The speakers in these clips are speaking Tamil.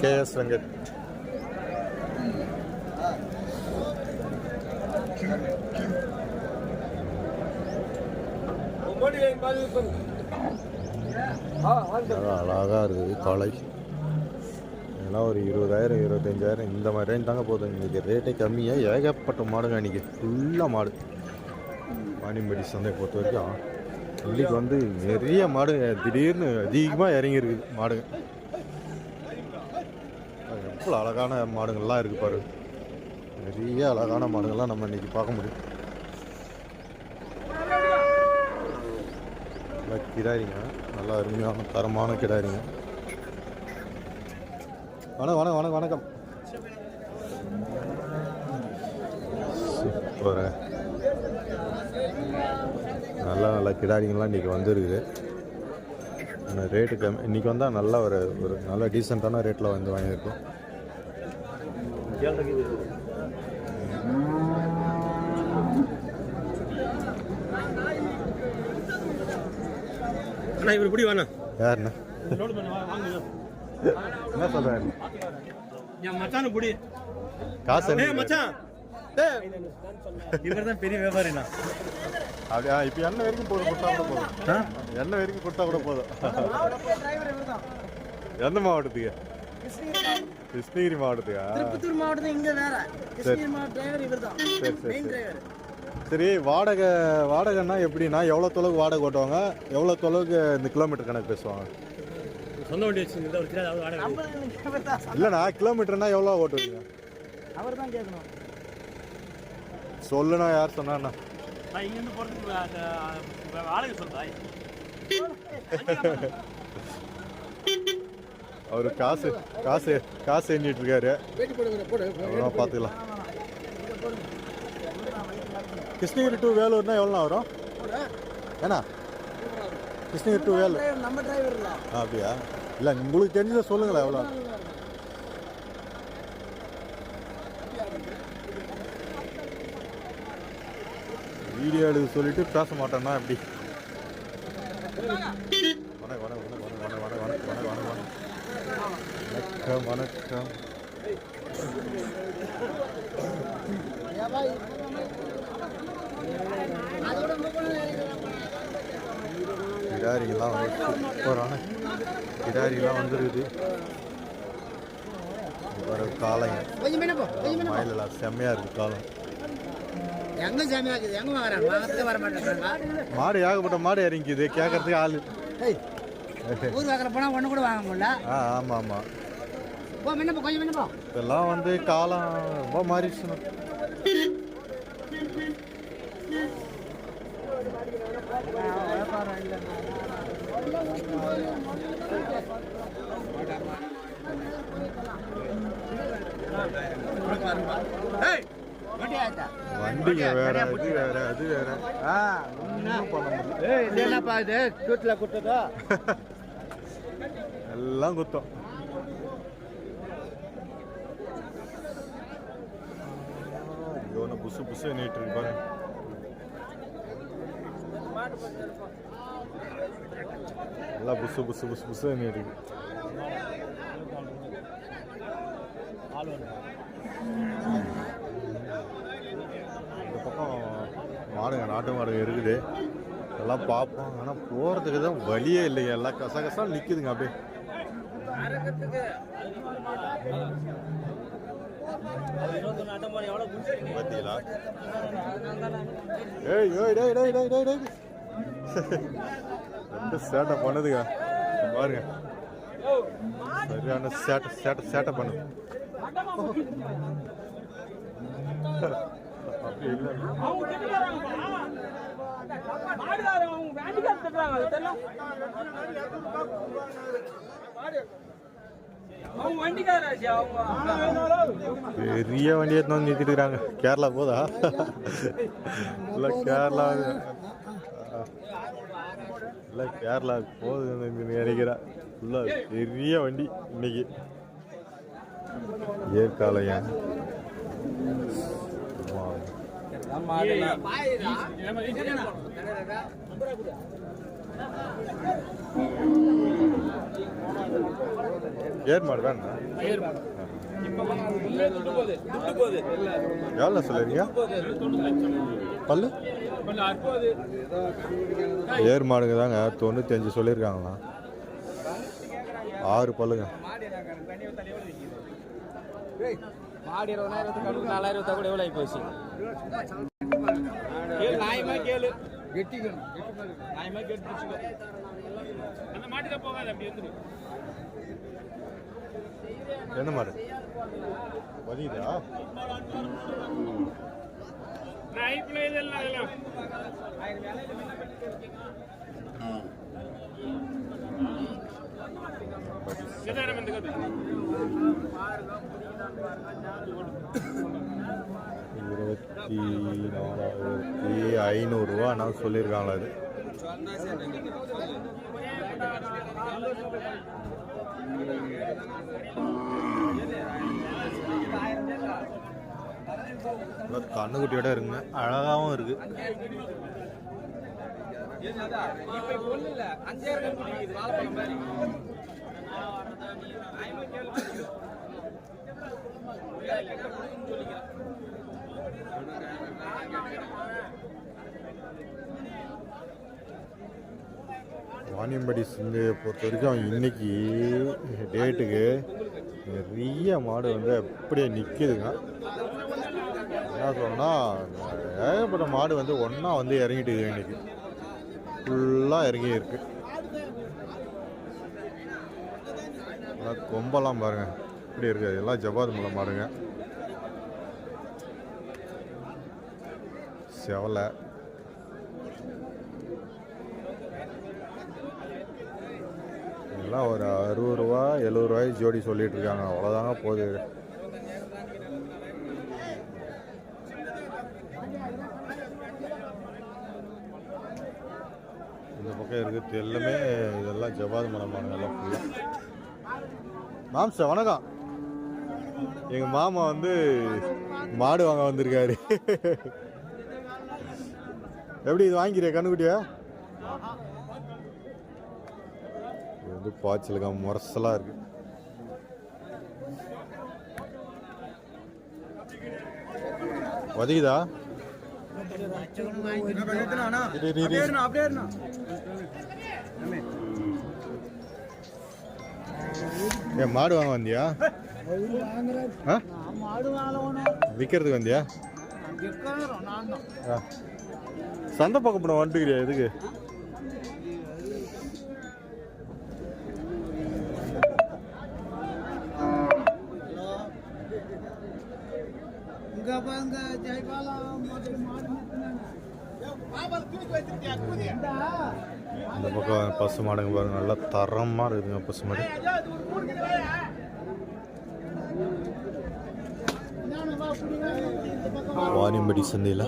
கேஎஸ் வெங்கட். அழகாக இருக்குது காலை ஏன்னா ஒரு இருபதாயிரம் இருபத்தஞ்சாயிரம் இந்த மாதிரி ரேஞ்ச் தாங்க போதும் இன்றைக்கி ரேட்டே கம்மியாக ஏகப்பட்ட மாடுங்க இன்றைக்கி ஃபுல்லாக மாடு. வாணிம்படி சந்தை பொறுத்த வரைக்கும் இன்னைக்கு வந்து நிறைய மாடுங்க திடீர்னு அதிகமாக இறங்கியிருக்குது மாடுங்க. எவ்வளோ அழகான மாடுங்கள்லாம் இருக்குது பாரு. நிறைய அழகான மாடுங்கள்லாம் நம்ம இன்னைக்கு பார்க்க முடியும். நல்லா கிடாரிங்க. நல்லா அருமையான தரமான கிடாரிங்க. வணக்கம் வணக்கம் வணக்கம் வணக்கம். சூப்பர் நல்ல நல்ல கிடாரிங்கெல்லாம் இன்றைக்கி வந்துருக்குது. ஆனால் ரேட்டு கம்மி இன்றைக்கி வந்தால் நல்ல ஒரு ஒரு நல்ல டீசெண்டான ரேட்டில் வந்து வாங்கியிருக்கோம். அண்ணா இவர் இப்படி வேணா யாருண்ணா? என்ன சொல்கிறேன் என் மச்சான புடி காசு? மச்சான். இவர் தான் பெரிய வியாபாரிண்ணா அப்படியா இப்போ எண்ணெய் வரைக்கும் போதும் கொடுத்தா கூட போதும். எண்ணெய் வரைக்கும் கொடுத்தா கூட போதும். எந்த மாவட்டத்துக்கு? கிருஷ்ணகிரி மாவட்டத்துக்கா? திருப்பத்தூர் மாவட்டம் இங்க வேற. கிருஷ்ணகிரி மாவட்ட டிரைவர் இவர் தான் சரி சரி மெயின் சரி. டிரைவர் சரி வாடகை வாடகைன்னா எப்படின்னா எவ்வளோ தொலைவுக்கு வாடகை ஓட்டுவாங்க எவ்வளோ தொலைவுக்கு இந்த கிலோமீட்டர் கணக்கு பேசுவாங்க? சொந்த வண்டி வச்சுருந்தா ஒரு இல்லைண்ணா கிலோமீட்டர்னா எவ்வளோ ஓட்டுவீங்க? அவர் தான் கேட்கணும் சொல்லுண்ணா யார் சொன்னாண்ணா இங்கேருந்து போகிறதுக்கு வாடகை அவர் காசு காசு காசு எண்ணிட்டு இருக்காரு. அவ்வளோ பார்த்துக்கலாம் கிருஷ்ணகிரி டு வேலூர்னா எவ்வளோ வரும்? ஏண்ணா? கிருஷ்ணகிரி டு வேலூர். டிரைவர் நம்ம டிரைவர் இல்ல ஆ, அப்படியா? இல்லை உங்களுக்கு தெரிஞ்சதை சொல்லுங்களேன் எவ்வளோ வீடியோ எடுக்க சொல்லிட்டு பேச மாட்டேன்னா எப்படி? வணக்கம் வணக்கம் வணக்கம் வணக்கம் வணக்கம் வணக்கம் வணக்கம் வணக்கம் வணக்கம் வணக்கம். கிடாரிகள்லாம் வந்து சூப்பரான கிடாரிகள்லாம் வந்துருக்குது. ஒரு போ மயிலெல்லாம் செம்மையாக இருக்குது காலம் எங்க சாமியா இருக்குது எங்க வாங்குறாங்க வாங்கறதுக்கு வர மாட்டேங்கிறாங்க மாடு ஏகப்பட்ட மாடு இறங்கிக்குது. கேட்கறதுக்கு ஆள். ஊர் வாக்குற போனா ஒண்ணு கூட வாங்க முடியல. ஆ ஆமாம் ஆமாம் போ முன்ன போ கொஞ்சம் முன்ன போ. இதெல்லாம் வந்து காலம் ரொம்ப மாறிடுச்சுண்ணா ஏய் வண்டி ஆயிட்டா வண்டிங்க வேற இது வேற அது வேற. ஆ இது என்னப்பா இது? சூட்ல கொடுத்ததா? எல்லாம் குத்தம். இவனை புசு புசு இருக்கு பாருங்க எல்லாம் புசு புசு புசு புசு இருக்கு. இந்த பக்கம் மாடுங்க நாட்டு மாடுங்க இருக்குது. எல்லாம் பார்ப்போம். ஆனால் போகிறதுக்கு தான் வழியே இல்லைங்க. எல்லாம் கசகசா நிற்குதுங்க அப்படியே. பார்த்தீங்களா ஏய் ஏய் டேய் டேய் டேய் டேய் டேய். சேட்டை பண்ணுதுங்க. பாருங்க. சரியான சேட்டை சேட்டை சேட்டை பண்ணுது பெரிய வண்டி எடுத்து வந்து நிறுத்திட்டு இருக்காங்க கேரளா போதா? இல்லை கேரளா இல்லை கேரளா போகுது நினைக்கிறேன் ஃபுல்லாக பெரிய வண்டி இன்னைக்கு. ஏற்காலையா? ஏர் மாடு வேணும் எவ்வளோ சொல்லுறீங்க? பல்லு? ஏர் மாடுங்க தாங்க. தொண்ணூத்தஞ்சு சொல்லியிருக்காங்களாம் ஆறு பல்லுங்க. மாடு இருபதாயிரத்துக்கு நாலாயிரம் கூட எவ்வளோ ஆகி போச்சு? என்ன மாடு? வலியுதா? நான் ஐப்பில் இதெல்லாம் அதெல்லாம் நிதானம் வந்து கதை இருபத்தி நாலாயிரத்தி ஐநூறுரூவா நான் சொல்லியிருக்காங்களா அது கண்ணுக்குட்டியோட இருக்குங்க. அழகாகவும் இருக்கு. இப்ப ஒண்ணு இல்ல அஞ்சாயிரம் பிடிக்குது வாழைப்பழம் மாதிரி வாணியம்படி சிந்தையை பொறுத்த வரைக்கும் இன்றைக்கி டேட்டுக்கு நிறைய மாடு வந்து அப்படியே நிற்கிதுங்க என்ன சொல்லணும்னா ஏகப்பட்ட மாடு வந்து ஒன்றா வந்து இறங்கிட்டு இன்றைக்கி ஃபுல்லாக இறங்கி இருக்கு கொம்பெல்லாம் பாருங்க. இப்படி இருக்குது எல்லாம் ஜபாத் மூலம் மாடுங்க. செவலை. எல்லாம் ஒரு அறுபது ரூபா எழுபது ரூபாய் ஜோடி சொல்லிட்டு இருக்காங்க. அவ்வளோதாங்க போகுது. இந்த பக்கம் இருக்குது எல்லாமே இதெல்லாம் ஜவாத் மரமான எல்லாம் ஃபுல்லாக மாம்சா வணக்கம். எங்கள் மாமா வந்து மாடு வாங்க வந்திருக்காரு. எப்படி இது வாங்கிக்கிறியா கண்ணுக்குட்டியா? வந்து பாய்ச்சலுக்கா முரசலாக இருக்கு வதிக்குதா. ஏன் மாடு வாங்க வந்தியா? விற்கிறதுக்கு வந்தியா. சந்தை பக்கம் போன வந்துட்டுக்கிறியா எதுக்கு இங்க பாருங்க இந்த பக்கம் பசு மாடுங்க பாருங்க நல்லா தரமாக இருக்குதுங்க பசு மாடு. வாணியம்படி சந்தையில்.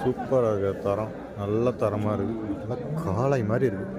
சூப்பராக இருக்கு தரம். நல்ல தரமாக இருக்குது நல்லா காளை மாதிரி இருக்குது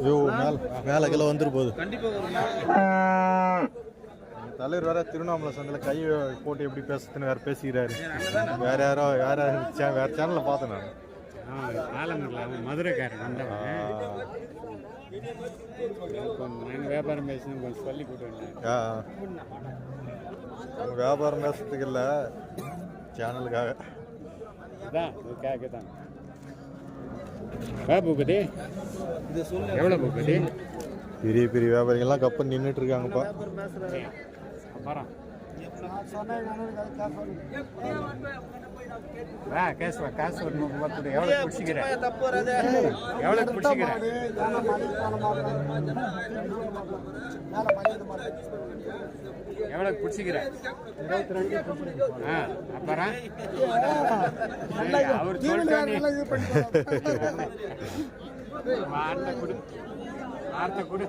ஐயோ மேல மேல கிலோ வந்துரு போகுது. கண்டிப்பா வரும் தலைவர் வேற திருவண்ணாமலை சந்தையில் கை போட்டு எப்படி பேசுறதுன்னு வேற பேசிக்கிறாரு. வேற யாரோ வேற சே- வேற சேனல்ல பார்த்தேன் நான். ஆலங்கல்ல அவன் மதுரைக்காரன் வந்தவன். வியாபாரம் பேசணும் கொஞ்சம் சொல்லி. நம்ம வியாபாரம் பேசுறதுக்கு இல்லை சேனலுக்காக அதான் இதுக்காக தான். வா பூபதி. எவ்வளோ பூபதி? பெரிய பெரிய வியாபாரிகள்லாம் கப்பல் நின்றுட்டு இருக்காங்கப்பா. அப்புறம் வா கேஸ் வா காசு ஒரு ரூபா கொடு. எவ்வளோ பிடிச்சிக்கிற எவ்வளோ பிடிச்சிக்கிற எவ்வளோ பிடிச்சிக்கிற ஆ அப்புறம் அவர் சொல்லிட்டு வார்த்தை கொடு. வார்த்தை கொடு.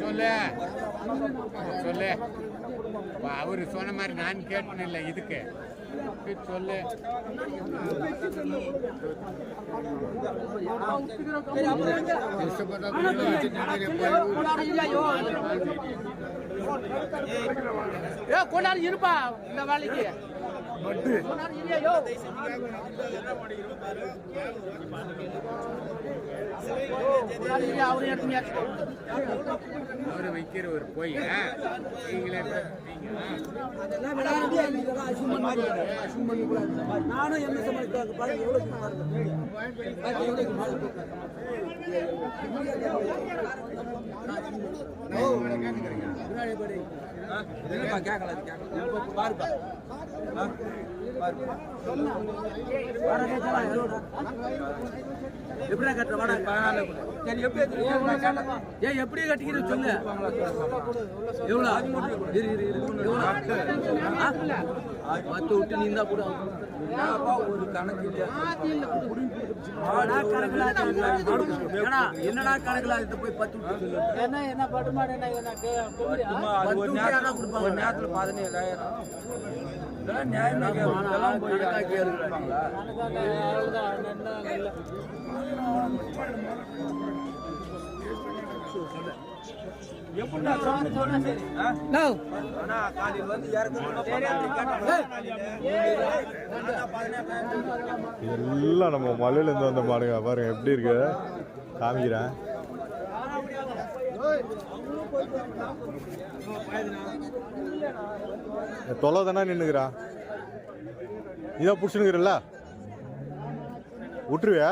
சொல்லு. சொல்லு. அவரு சொன்ன மாதிரி நான் கேட்டேன் இல்லை இதுக்கு. சொல்லு. கொண்டாடி இருப்பா. இந்த வேலைக்கு. இல்லையோ அவரு எடுத்து அவரு வைக்கிற ஒரு போய் நீங்களே நானும் என்ன சமாளிக்காங்க பாருங்க எவ்வளவு எப்படியா கட்டுற? வாடகை சரி எப்படி ஏன் எப்படி கட்டிக்கிற சொல்லு. எவ்வளோ இரு இரு இரு. எவ்வளோ ஆ? பத்து விட்டு நீ இருந்தா கூட ஒரு கணக்கு என்னடா கணக்குல போய் பத்து என்ன என்ன பட்டுமாடு என்ன கொடுப்பாங்க? நேரத்தில் பதினேழாயிரம். எல்லாம் நம்ம மலையிலேருந்து வந்த பாருங்க பாருங்க எப்படி இருக்கு? காமிக்கிறேன். தொலை தானே நின்றுக்கிறா இதான் பிடிச்சுனுக்குறல்ல விட்டுருவியா?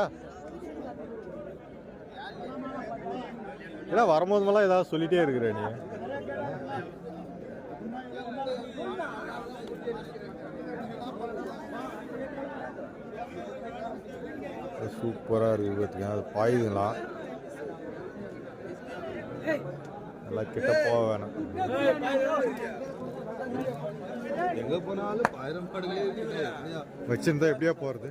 இல்லை வரும்போதுமெல்லாம் ஏதாவது சொல்லிட்டே இருக்கிற நீ. சூப்பராக இருக்குது பார்த்துக்கங்க அது பாயுதுங்களா? நல்லா கிட்ட போக வேணாம். எங்க போனாலும் ஆயிரம் படங்களே வச்சிருந்தா எப்படியா போகிறது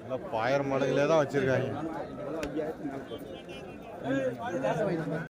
நல்லா பாயிரம் மாடுகளே தான் வச்சுருக்காங்க. ವಿದ್ಯಾರ್ಥಿ ನಾಲ್ಕು